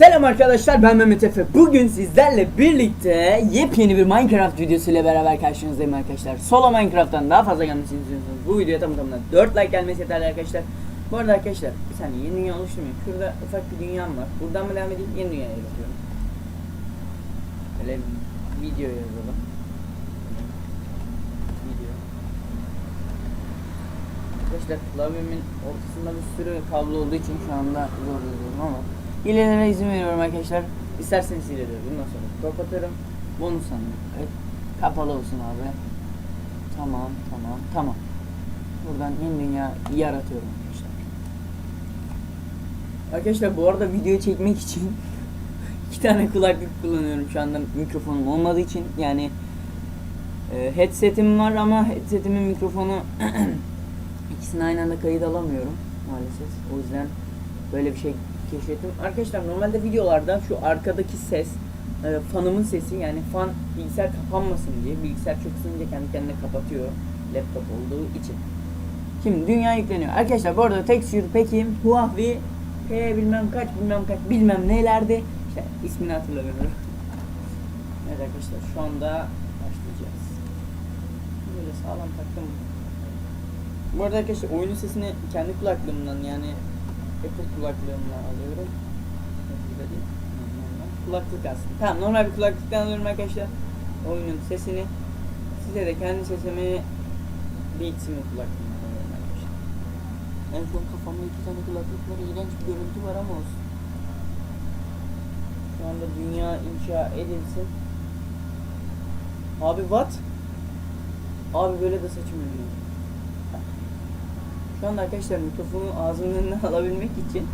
Selam arkadaşlar ben Mehmet Efe. Bugün sizlerle birlikte yepyeni bir Minecraft videosu ile beraber karşınızdayım arkadaşlar. Solo Minecraft'tan daha fazla gelmesini istiyorsanız bu videoya tam tamına 4 like gelmesi yeterli arkadaşlar. Bu arada arkadaşlar bir saniye yeni dünya oluşturmuyor. Şurada ufak bir dünyam var. Buradan mı devam edeyim yeni dünyaya bakıyorum. Böyle video yazalım. Video. Arkadaşlar klavyemin ortasında bir sürü kablo olduğu için şu anda zor yazıyorum ama hilelere izin veriyorum arkadaşlar. İsterseniz hileleri bundan sonra kapatıyorum. Bonus sanırım. Evet, kapalı olsun abi. Tamam tamam tamam. Buradan yeni dünya yaratıyorum arkadaşlar. Arkadaşlar bu arada video çekmek için iki tane kulaklık kullanıyorum şu anda mikrofonum olmadığı için yani e, headsetim var ama headsetimin mikrofonu İkisini aynı anda kayıt alamıyorum maalesef. O yüzden böyle bir şey keşfettim. Arkadaşlar normalde videolarda şu arkadaki ses e, fanımın sesi yani fan bilgisayar kapanmasın diye bilgisayar çok ısınınca kendi kendine kapatıyor laptop olduğu için. Şimdi dünya yükleniyor. Arkadaşlar bu arada texture peki Huawei P bilmem kaç bilmem kaç bilmem nelerde işte ismini hatırlamıyorum. Evet arkadaşlar şu anda başlayacağız. Böyle sağlam taktım. Bu arada arkadaşlar oyunun sesini kendi kulaklığımdan yani Apple kulaklığımdan alıyorum. Kulaklık aslında. Tamam normal bir kulaklıktan alıyorum arkadaşlar. Oyunun sesini. Size de kendi sesimi Beats'imin kulaklığından alıyorum arkadaşlar. En son kafamda iki tane kulaklık var. İğrenç bir görüntü var ama olsun. Şu anda dünya inşa edilsin. Abi what? Abi böyle de saçım ölüyor. Şu anda arkadaşlar mikrofonu ağzımın önüne alabilmek için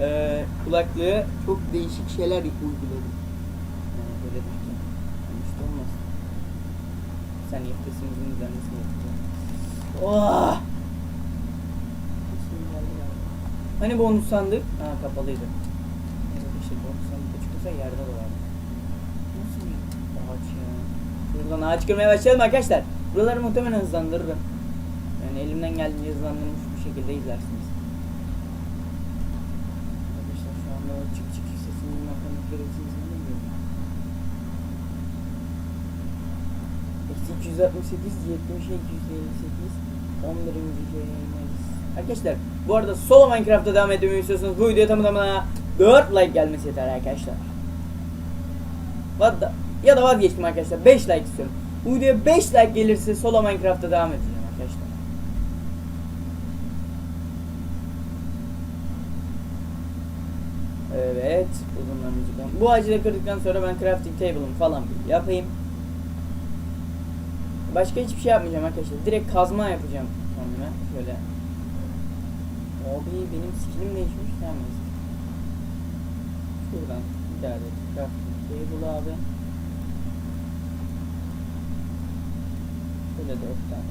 eee kulaklığı çok değişik şeyler uyguladım. Yani böyle. Yanlış da olmaz. Sen yeftesimizin düzenlesini yapacağım. Oh! Hani bonus sandık? Ha kapalıydı. İşte bonus sandık çıkıyorsa yerde de var. Nasıl bir ağaç ya? Buradan ağaç kırmaya başlayalım arkadaşlar. Buraları muhtemelen hızlandırırım. Yani elimden geldiğince hızlandırmış bir şekilde izlersiniz. Arkadaşlar şu anda o çık çık sesinin arkamdakileri için izlemiyorum. Eksi 268, 70, 258, 11. yayınlayız. Arkadaşlar bu arada solo Minecraft'ta devam etmeyi istiyorsanız bu videoya tamı tamına 4 like gelmesi yeter arkadaşlar. Ya da vazgeçtim arkadaşlar 5 like istiyorum. Bu videoya 5 like gelirse solo Minecraft'ta devam edeceğim arkadaşlar. Evet, uzunlamayacak. Bu ağacı da kırdıktan sonra ben crafting table'ımı falan yapayım. Başka hiçbir şey yapmayacağım arkadaşlar. Direkt kazma yapacağım kendime. Şöyle. Abi benim skillim değişmiş. Yalnız. Şuradan bir daha da crafting table abi. Şöyle 4 tane.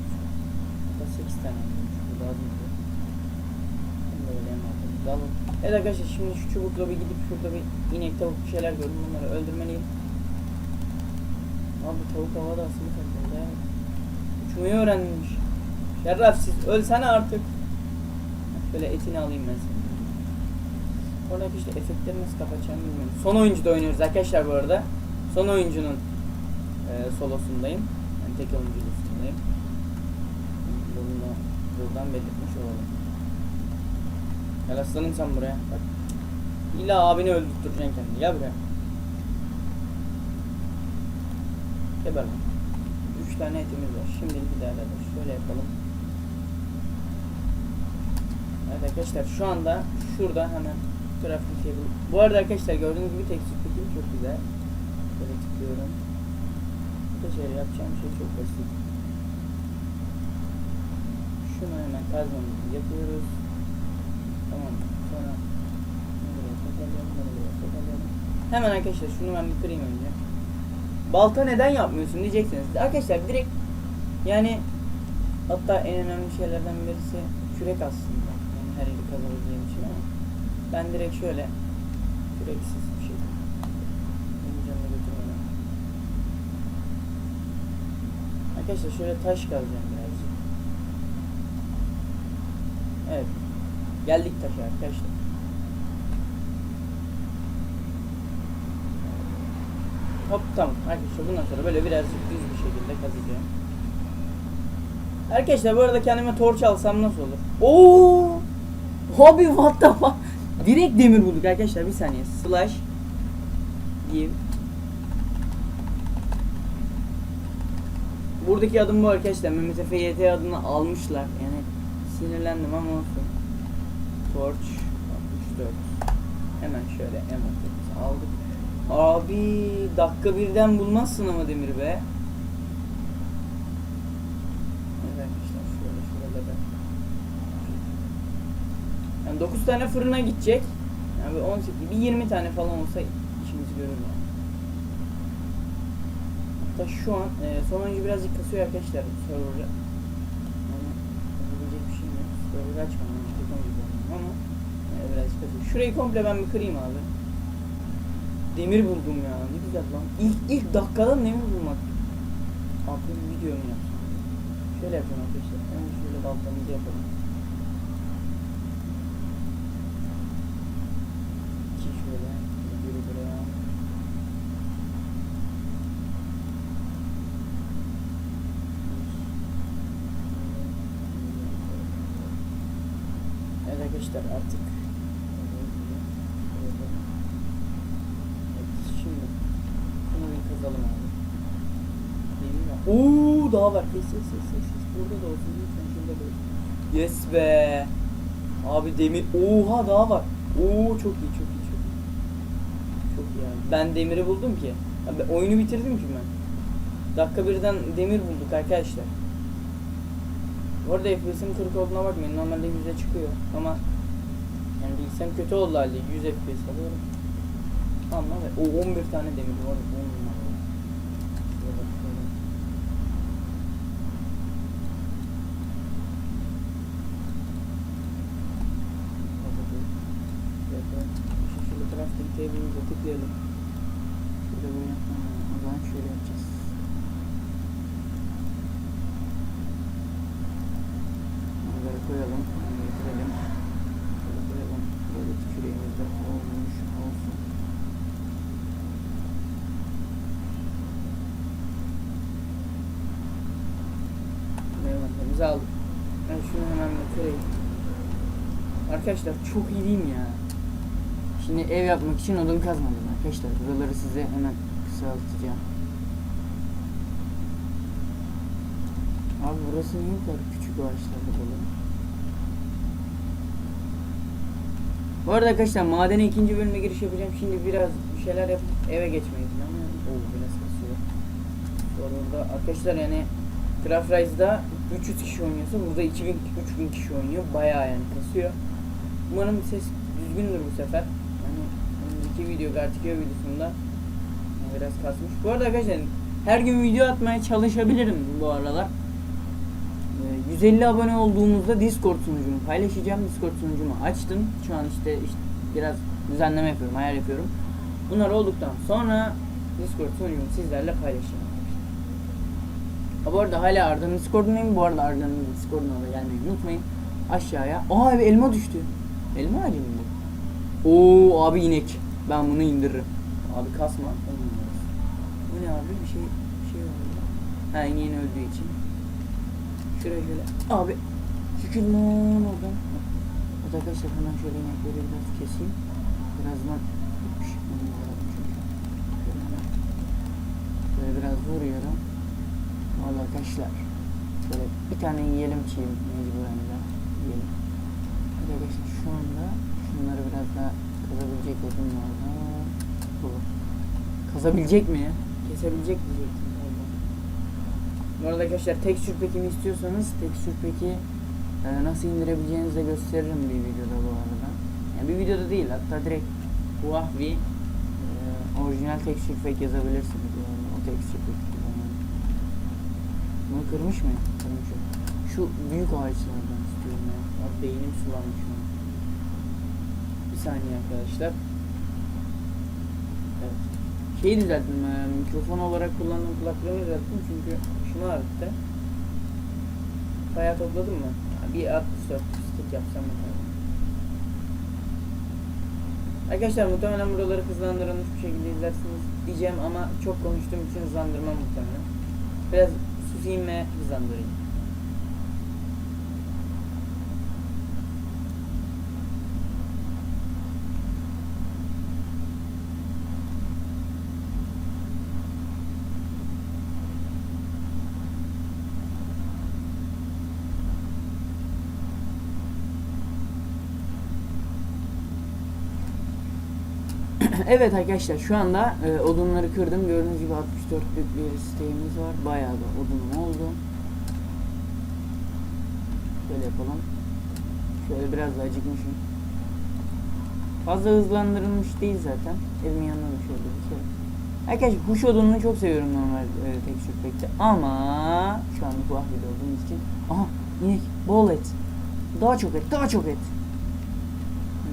Burada 8 tane. Burada az. Bunu da öyle yapalım. Dalın. Evet arkadaşlar şimdi şu çubukla bir gidip şurada bir inek tavuk bir şeyler gördüm bunları öldürmeliyim. Abi tavuk havada asılı kaldı. Uçmayı öğrenmiş. Şerefsiz ölsene artık. Böyle etini alayım ben senin. Oradaki işte efektleri nasıl kapatacağımı bilmiyorum. Son oyuncuda oynuyoruz arkadaşlar bu arada. Son oyuncunun e, solosundayım. Yani tek oyunculusundayım. Bunu da buradan belirtmiş olalım. Gel aslanım sen buraya. Bak. İlla abini öldürteceksin kendini. Gel buraya. Geber lan. Üç tane etimiz var. Şimdi bir daha da şöyle yapalım. Evet arkadaşlar şu anda şurada hemen crafting table. Bu arada arkadaşlar gördüğünüz gibi tekstil peki çok güzel. Böyle tıklıyorum. Burada şöyle yapacağım şey çok basit. Şunu hemen kazmamızı yapıyoruz. Hemen arkadaşlar şunu ben bir kırayım önce. Balta neden yapmıyorsun diyeceksiniz. Arkadaşlar direkt yani hatta en önemli şeylerden birisi kürek aslında. Yani her yeri kazabileceğim için ama ben direkt şöyle küreksiz bir şey. Arkadaşlar şöyle taş kazacağım birazcık. Evet. Geldik taşa arkadaşlar. Hop tamam arkadaşlar bundan sonra böyle birazcık düz bir şekilde kazacağım. Arkadaşlar bu arada kendime torç alsam nasıl olur? Oo! Abi what the fuck? Direkt demir bulduk arkadaşlar bir saniye. Slash give Buradaki adım bu arkadaşlar. Mehmet Efe YT adını almışlar. Yani sinirlendim ama olsun. Torch 64. Hemen şöyle emote'imizi aldık. Abi dakika birden bulmazsın ama Demir be. Yani 9 tane fırına gidecek. Yani bir 18, bir 20 tane falan olsa işimizi görür yani. Hatta şu an e, sonuncu birazcık kasıyor arkadaşlar server'ı. Yani bir şey yok. Server'ı açmadım. işte komple olmuyor ama kasıyor. Şurayı komple ben bir kırayım abi. Demir buldum ya. Ne güzel lan. İlk ilk dakikadan demir bulmak. Bir video mu? Şöyle yapalım arkadaşlar. Hemen şöyle baltamızı yapalım. İki şöyle. Biri buraya. Arkadaşlar artık Evet, şimdi bunu bir kazalım abi. Oo daha var. Yes yes yes yes. Burada da olsun. Lütfen şurada da olsun. Yes be. Abi demir. Oha daha var. Oo çok iyi çok iyi çok iyi. Çok iyi abi. Ben demiri buldum ki. Abi oyunu bitirdim ki ben. Dakika birden demir bulduk arkadaşlar. Bu arada FPS'im 40 olduğuna bakmayın. Normalde 100'e çıkıyor ama yani bilgisayarım kötü oldu halde 100 FPS alıyorum. Ama ve o 11 tane demir var. 10 numara. Şöyle şöyle. Şu şöyle crafting table'ımıza tıklayalım. Şöyle böyle yapmam. O zaman şöyle yapacağız. Bunları koyalım. Bunu getirelim. Şöyle koyalım. Böyle küreğimizde olmuş olsun. Meyvelerimizi aldık. Ben şunu hemen götüreyim. Arkadaşlar çok iyi değil mi ya? Şimdi ev yapmak için odun kazmadım arkadaşlar. Buraları size hemen kısaltacağım. Abi burası niye bu kadar küçük ağaçlarla dolu? Bu arada arkadaşlar madene ikinci bölüme giriş yapacağım. Şimdi biraz bir şeyler yapıp eve geçmeyi planlıyorum. Oo biraz kasıyor. Orada arkadaşlar yani Craft Rise'da 300 kişi oynuyorsa burada 2000 3000 kişi oynuyor. Bayağı yani kasıyor. Umarım ses düzgündür bu sefer. Önceki video Gartiköy videosunda biraz kasmış. Bu arada arkadaşlar her gün video atmaya çalışabilirim bu aralar. Ee, 150 abone olduğumuzda Discord sunucumu paylaşacağım. Discord sunucumu açtım. Şu an işte, işte biraz düzenleme yapıyorum, ayar yapıyorum. Bunlar olduktan sonra Discord sunucumu sizlerle paylaşacağım. Ha bu arada hala Arda'nın Discord'undayım. Bu arada Arda'nın Discord'una da gelmeyi unutmayın. Aşağıya. Aa abi elma düştü. Elma ağacı mı bu? Oo abi inek. Ben bunu indiririm. Abi kasma. Bu ne abi? Bir şey bir şey oldu. Ha ineğin öldüğü için. Şuraya şöyle. Abi. Çekil lan oradan. Arkadaşlar hemen şöyle inekleri biraz keseyim. Birazdan. Böyle biraz vuruyorum. Valla arkadaşlar. Böyle bir tane yiyelim çiğ mecburen de. Yiyelim. Arkadaşlar şu anda şunları biraz daha kazabilecek odun var. Bu. Kazabilecek mi? Kesebilecek diyecektim. Bu arada arkadaşlar tekstür pekini istiyorsanız tekstür peki e, nasıl indirebileceğinizi de gösteririm bir videoda bu arada. Yani bir videoda değil hatta direkt Huawei e, orijinal tekstür pek yazabilirsiniz yani o tekstür pek. Bunu kırmış mı? Kırmış. Şu büyük ağaçlardan istiyorum ya. Abi beynim sulanmış. Bir saniye arkadaşlar. Evet. Şeyi düzelttim. e, mikrofon olarak kullandığım kulaklığımı düzelttim çünkü şunu ağrıttı. Bayağı topladım mı? Bir 64 stick yapsam yeter. Arkadaşlar muhtemelen buraları hızlandırılmış bir şekilde izlersiniz diyeceğim ama çok konuştuğum için hızlandırmam muhtemelen. Biraz susayım ve hızlandırayım. evet arkadaşlar şu anda e, odunları kırdım. Gördüğünüz gibi 64'lük bir isteğimiz var. Bayağı da odunum oldu. Şöyle yapalım. Şöyle biraz da acıkmışım. Fazla hızlandırılmış değil zaten. Evimin yanına da şöyle bir kere. Arkadaşlar kuş odununu çok seviyorum normal e, tekstür pekte ama şu an bu ahvede olduğumuz için aha inek bol et daha çok et daha çok et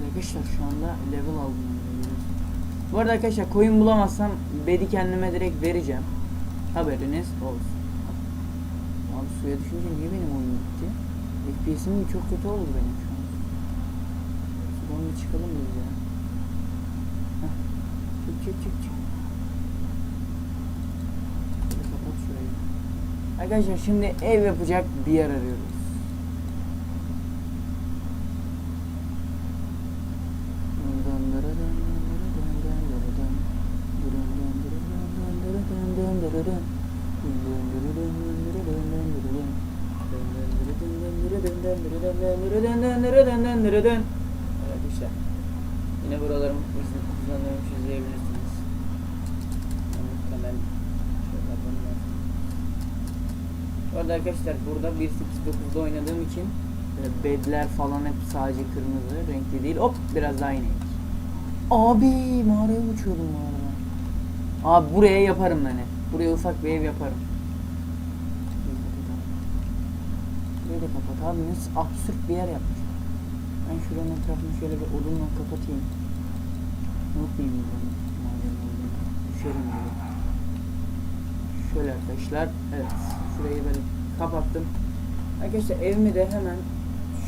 arkadaşlar şu anda level aldım bu arada arkadaşlar koyun bulamazsam bedi kendime direkt vereceğim. Haberiniz olsun. Abi suya düşünce niye benim oyun gitti FPS'im çok kötü oldu benim şu an. Bir çıkalım biz ya. Çık çık çık çık. Kapat. Arkadaşlar şimdi ev yapacak bir yer arıyoruz. Arkadaşlar yine buralarım hızlanıyormuş izleyebilirsiniz. Muhtemelen şöyle yapalım lazım. Bu arada arkadaşlar burada 1.8.9'da oynadığım için e, bedler falan hep sadece kırmızı renkli değil. Hop biraz daha inelim. Abi mağaraya uçuyordum bu arada. Abi buraya yaparım ben hep. Buraya ufak bir ev yaparım. Burayı da kapat abi nasıl absürt bir yer yapmış. Ben şuranın etrafını şöyle bir odunla kapatayım. Unutmayayım bunu. Madem olduğunu. Düşerim böyle. Şöyle arkadaşlar. Evet. Şurayı böyle kapattım. Arkadaşlar evimi de hemen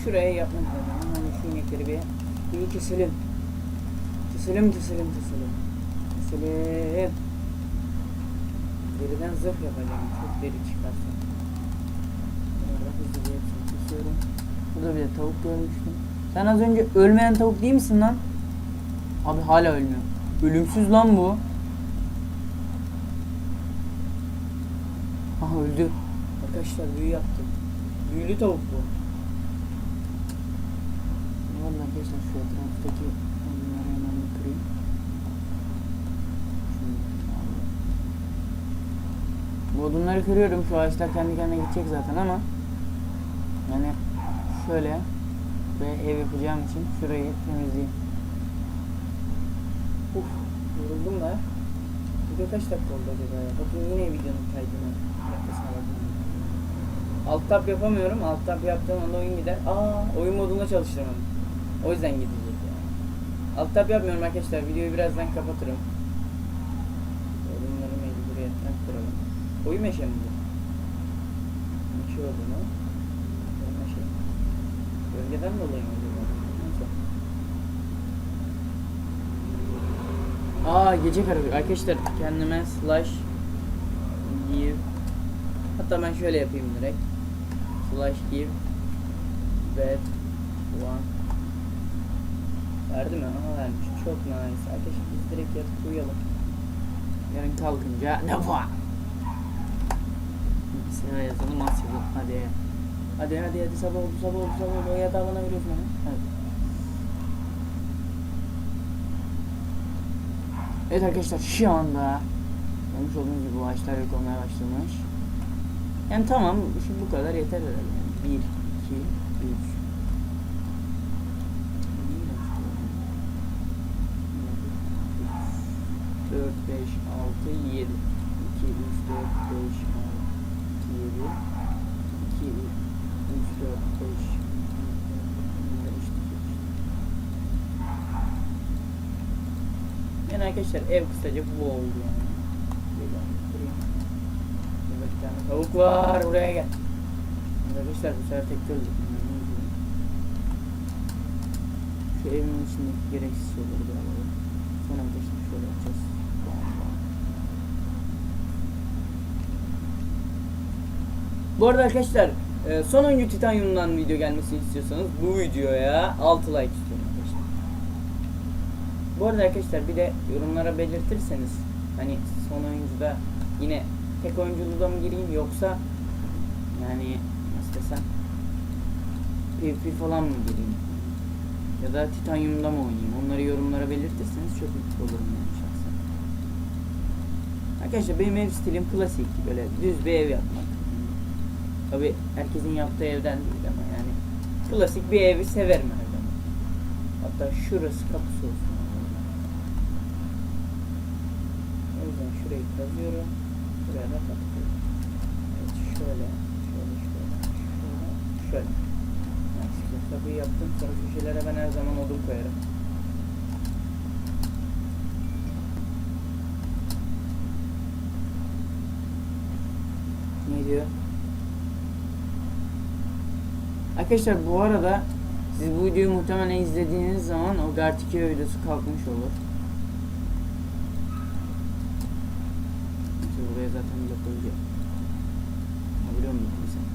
şuraya yapmak lazım. Hemen şu inekleri bir iyi keselim. Keselim keselim keselim. Keselim. Deriden zırh yapacağım. Çok deri çıkarsa. Burada kesiyorum. Burada bir de tavuk görmüştüm. Sen az önce ölmeyen tavuk değil misin lan? Abi hala ölmüyor. Ölümsüz lan bu. Öldü. Arkadaşlar büyü yaptı. Büyülü tavuk bu. Valla arkadaşlar şu etraftaki odunları hemen kırayım. Bu odunları kırıyorum. Şu ağaçlar kendi kendine gidecek zaten ama yani şöyle ve ev yapacağım için şurayı temizleyeyim. Uf, yoruldum da. Kaç dakika oldu acaba ya? Bakın yine videonun kaydını. Dakikasına bakın. Alt tab yapamıyorum. Alt tab yaptığım anda oyun gider. Aa, oyun modunda çalıştıramadım. O yüzden gidecek ya. Alt tab yapmıyorum arkadaşlar. Videoyu birazdan kapatırım. Oyunları mecburiyetten kuralım. Oyun meşe mi bu? Meşe oldu mu? Oyun meşe. Bölgeden dolayı mı acaba? Neyse. Aa gece kararıyor. Arkadaşlar kendime slash give Hatta ben şöyle yapayım direkt. Slash give bed one Verdi mi? Aha vermiş. Çok nice. Arkadaşlar biz direkt yatıp uyuyalım. Yarın kalkınca ne var? Bilgisayara yazalım az yazalım. Hadi. Hadi hadi hadi sabah oldu sabah oldu sabah oldu. O yatağa bana veriyorsun hemen. Hadi. Evet arkadaşlar şu anda görmüş olduğunuz gibi bu ağaçlar yok olmaya başlamış. Yani tamam şimdi bu kadar yeter herhalde. Yani. 1, 2, 3 4, 5, 6, 7 2, 3, 4, 5, 6, 7 2, 3, 4, 5, 6, 5 Yani arkadaşlar ev kısaca bu oldu yani. Burada bir tane tavuk var buraya gel. Arkadaşlar bu sefer tek öldük. Şu evimin içindeki gereksiz şeyleri bir alalım. Sonra arkadaşlar şöyle yapacağız. Bu arada arkadaşlar e, sonuncu titanyumdan video gelmesini istiyorsanız bu videoya 6 like istiyorum. Bu arada arkadaşlar bir de yorumlara belirtirseniz hani son oyuncuda yine tek oyunculuğda mı gireyim yoksa yani nasıl desem PvP falan mı gireyim ya da titanyumda mı oynayayım onları yorumlara belirtirseniz çok mutlu olurum yani şahsen. Arkadaşlar benim ev stilim klasik böyle düz bir ev yapmak. Tabi herkesin yaptığı evden değil ama yani klasik bir evi severim her zaman. Hatta şurası kapısı olsun. O yüzden şurayı kazıyorum. Buraya da kapatıyorum. Evet şöyle, şöyle, şöyle, şöyle, şöyle. Şu Kapıyı yaptım. Sonra köşelere ben her zaman odun koyarım. Ne diyor? Arkadaşlar bu arada siz bu videoyu muhtemelen izlediğiniz zaman o Gartic videosu kalkmış olur. İşte buraya zaten blok koyacağım. Ha, biliyor musun sen?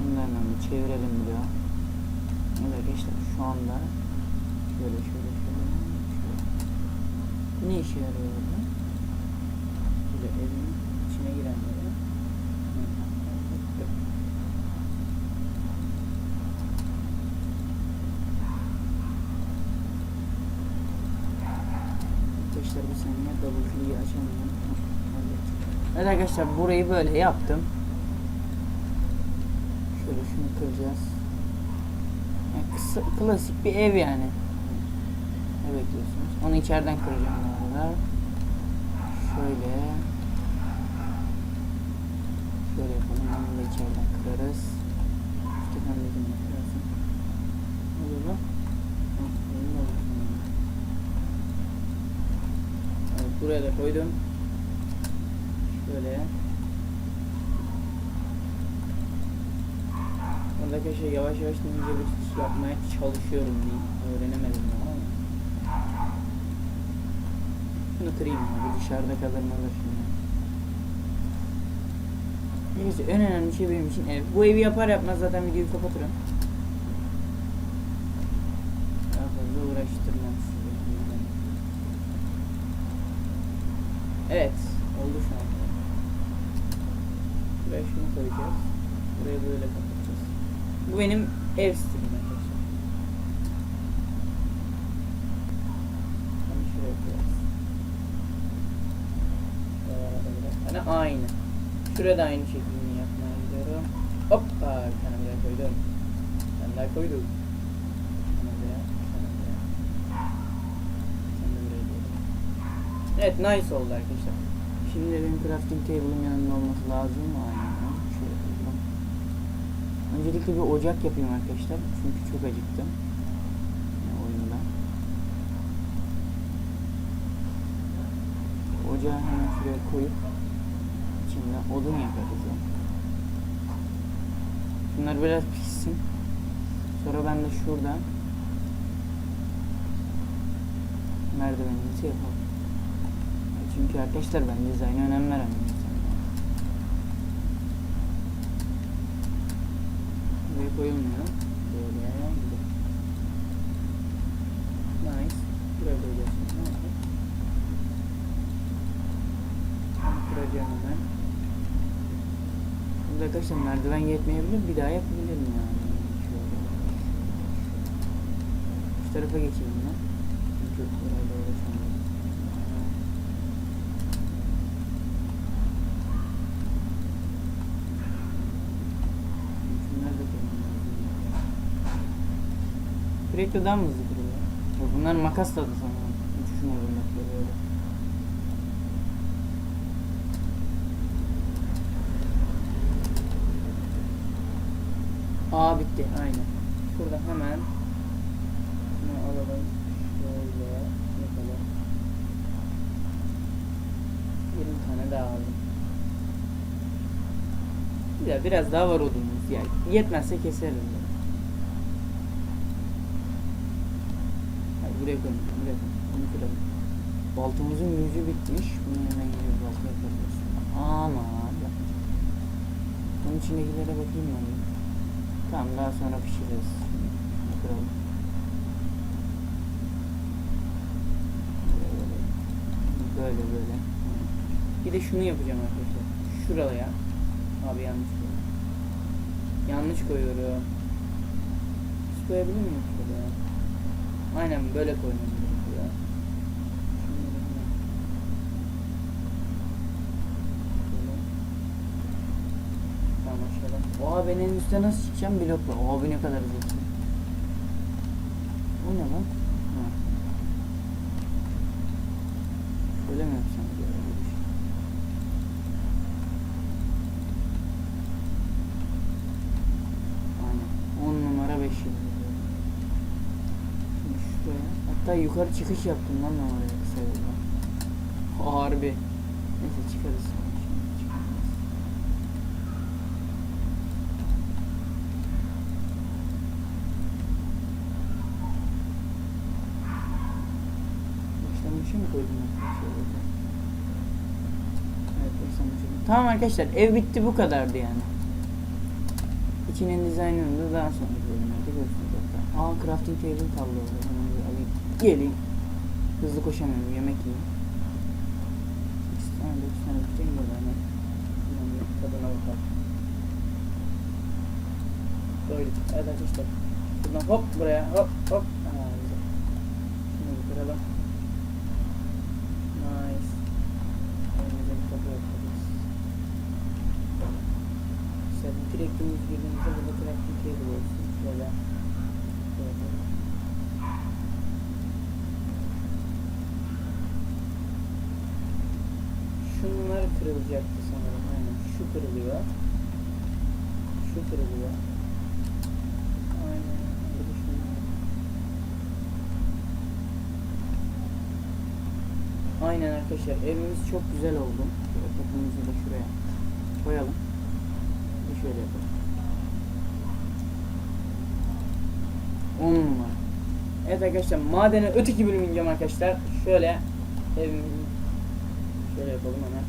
Bunlarla bir çevirelim diyor. Evet arkadaşlar şu anda şöyle şöyle şöyle şöyle. Ne işe yarıyor burada? Böyle evin içine girenleri. Arkadaşlar bir saniye double açamıyorum. Evet arkadaşlar burayı böyle yaptım. Şunu kıracağız. Yani kısa, klasik bir ev yani. Ne bekliyorsunuz? Onu içeriden kıracağım arada. Şöyle. Şöyle yapalım. Onu da içeriden kırarız. İşte ben ya, kırarsın. De oldu. Evet, buraya da koydum. Şöyle. Burada arkadaşlar yavaş yavaş ninja bir yapmaya çalışıyorum diyeyim. Öğrenemedim ama. Şunu kırayım ya. Bu dışarıda kalır mı alır şimdi. Neyse en önemli şey benim için ev. Bu evi yapar yapmaz zaten videoyu kapatırım. Daha fazla uğraştırmam sizi. Evet. Oldu şu an. Buraya şunu koyacağız. Burayı böyle kapatacağız. Bu benim ev stilim arkadaşlar. Onu şuraya koyarız. Buralara birer tane aynı. Şeklini yapmaya gidiyorum. Hoppa bir tane buraya koydum. Bir tane daha koydum. Evet nice oldu arkadaşlar. Şimdi benim crafting table'ım yanında olması lazım. Aynen. Öncelikle bir ocak yapayım arkadaşlar. Çünkü çok acıktım. Yani oyunda. Ocağı hemen şuraya koyup içinde odun yakarız. ya. Bunlar biraz pişsin. Sonra ben de şuradan merdivenimizi yapalım. Çünkü arkadaşlar ben dizayna önem veren bir insanım. Buraya koyulmuyor. Böyle. Nice. Buraya koyuyorsun. Ne oldu? Bunu kıracağım hemen. Burada arkadaşlar merdiven yetmeyebilir. Bir daha yapabilirim yani. Şöyle. Şu tarafa geçeyim ben. Çünkü burayla uğraşamıyorum. Şunlar da koyayım. Sürekli daha mı hızlı? Ya bunlar makas tadı sanırım. Uçuşun uğrundaki böyle. Aa bitti aynen. Şurada hemen bunu alalım. Şöyle yapalım. 20 tane daha aldım. Güzel biraz daha var odunumuz yani. Yetmezse keseriz. Buraya koyun. Buraya koyun. Bunu kıralım. Baltamızın yüzü bitmiş. Bunu hemen yine bir balta yapabiliriz. Ama. Bunun içindekilere bakayım ben. Tamam daha sonra pişiririz. Bunu kıralım. Böyle böyle. Bir de şunu yapacağım arkadaşlar. Şuraya. Abi yanlış koydum. Yanlış koyuyorum. Koyabilir miyim şuraya? Aynen böyle koymam gerekiyor. Tamam. Oha ben en üstte nasıl çıkacağım blokla. Oha bu ne kadar zeki. O ne lan? Ha. Şöyle mi yapsam? Böyle bir şey. Aynen. 10 numara 5 yıldız. Şimdi şuraya. Hatta yukarı çıkış yaptım lan ben oraya kısa yoldan. Harbi. Neyse çıkarız sonra. Başlangıçı mı koydum. Evet başlangıçı. Tamam arkadaşlar ev bitti bu kadardı yani. İçinin dizaynını da daha sonraki bölümlerde hatta. Aa crafting table kaldı Geleyim. Hızlı koşamıyorum yemek yiyeyim. 8 tane 9 tane burada hemen. Hemen bir tadına bakalım. Böyle. Evet arkadaşlar. Buradan hop buraya hop hop. Aa, güzel. Bir kıralım. Nice. Önümüze bir kapı yaparız. İşte direkt dümdüz girdiğimizde burada crafting table olsun. Şöyle. Şöyle. Şunlar kırılacaktı sanırım. Aynen. Şu kırılıyor. Şu kırılıyor. Aynen. Aynen arkadaşlar evimiz çok güzel oldu. Şöyle kapımızı da şuraya koyalım. Bir şöyle yapalım. 10 numara. Evet arkadaşlar madene öteki bölüm arkadaşlar. Şöyle evimizi şöyle yapalım hemen.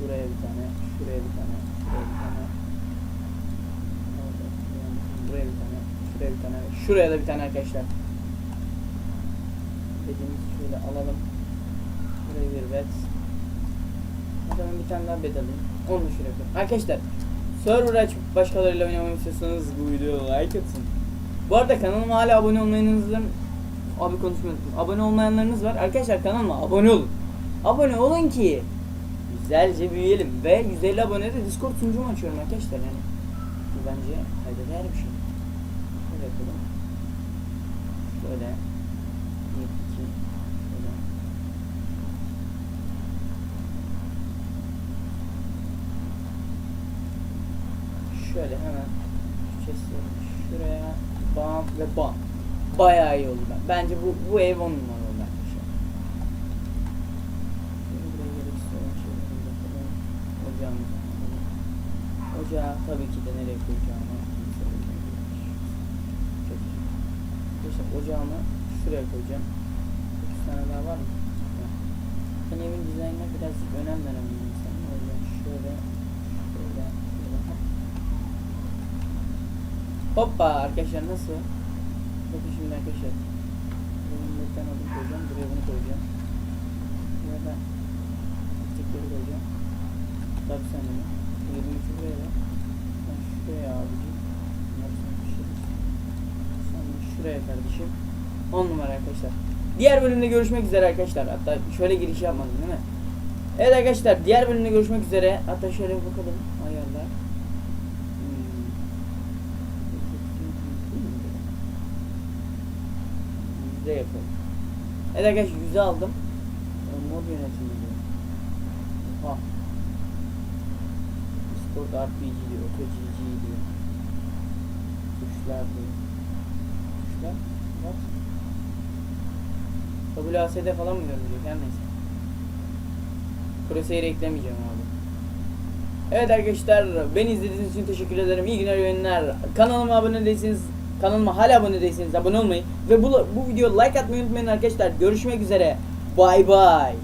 Buraya bir tane, şuraya bir tane, şuraya bir tane. Buraya bir tane, şuraya bir tane, şuraya da bir tane arkadaşlar. Dediğimiz şöyle alalım. Buraya bir bet. O zaman bir tane daha bet alayım. Onu şuraya koyayım. Arkadaşlar server aç başkalarıyla oynamamı istiyorsanız bu videoya like atın. Bu arada kanalıma hala abone olmayanınızın abi konuşmuyorum. Abone olmayanlarınız var. Arkadaşlar kanalıma abone olun. Abone olun ki güzelce büyüyelim ve 150 abonede Discord sunucumu açıyorum arkadaşlar yani. Bu bence kayda değer bir şey. Şöyle yapalım. Şöyle. 1, 2, şöyle. Şöyle hemen şuraya bam ve bam. Bayağı iyi oldu ben. Bence bu bu ev on numara oldu arkadaşlar. Şöyle buraya gelip istiyorum. Şöyle bir bakalım. Ocağımızı alalım. Ocağı tabii ki de nereye koyacağımı. Arkadaşlar ocağımı şuraya koyacağım. 9 tane daha var mı? Ben evin dizaynına birazcık önem veren bir insanım. O yüzden şöyle şöyle şöyle hop. Hoppa arkadaşlar nasıl? Bakın şimdi arkadaşlar. Bunun bir tane adım koyacağım. Buraya bunu koyacağım. Buraya da çiçekleri koyacağım. Tabii sen de. Şuraya abicim. Şuraya kardeşim. 10 numara arkadaşlar. Diğer bölümde görüşmek üzere arkadaşlar. Hatta şöyle giriş yapmadım değil mi? Evet arkadaşlar diğer bölümde görüşmek üzere. Hatta şöyle bir bakalım ayarlar. Hmm. Yüzde yapalım. Evet arkadaşlar yüzde aldım. Ee, Mod yönetimi diyor. Oha. Discord RPG diyor. OtoGG diyor. Tuşlar diyor. Tuşlar? What? WASD falan mı görünecek? Her neyse. Crosshair'ı eklemeyeceğim abi. Evet arkadaşlar beni izlediğiniz için teşekkür ederim. İyi günler, günler. Kanalıma abone değilseniz Kanalıma hala abone değilseniz abone olmayı ve bu, bu videoya like atmayı unutmayın arkadaşlar. Görüşmek üzere. Bay bay.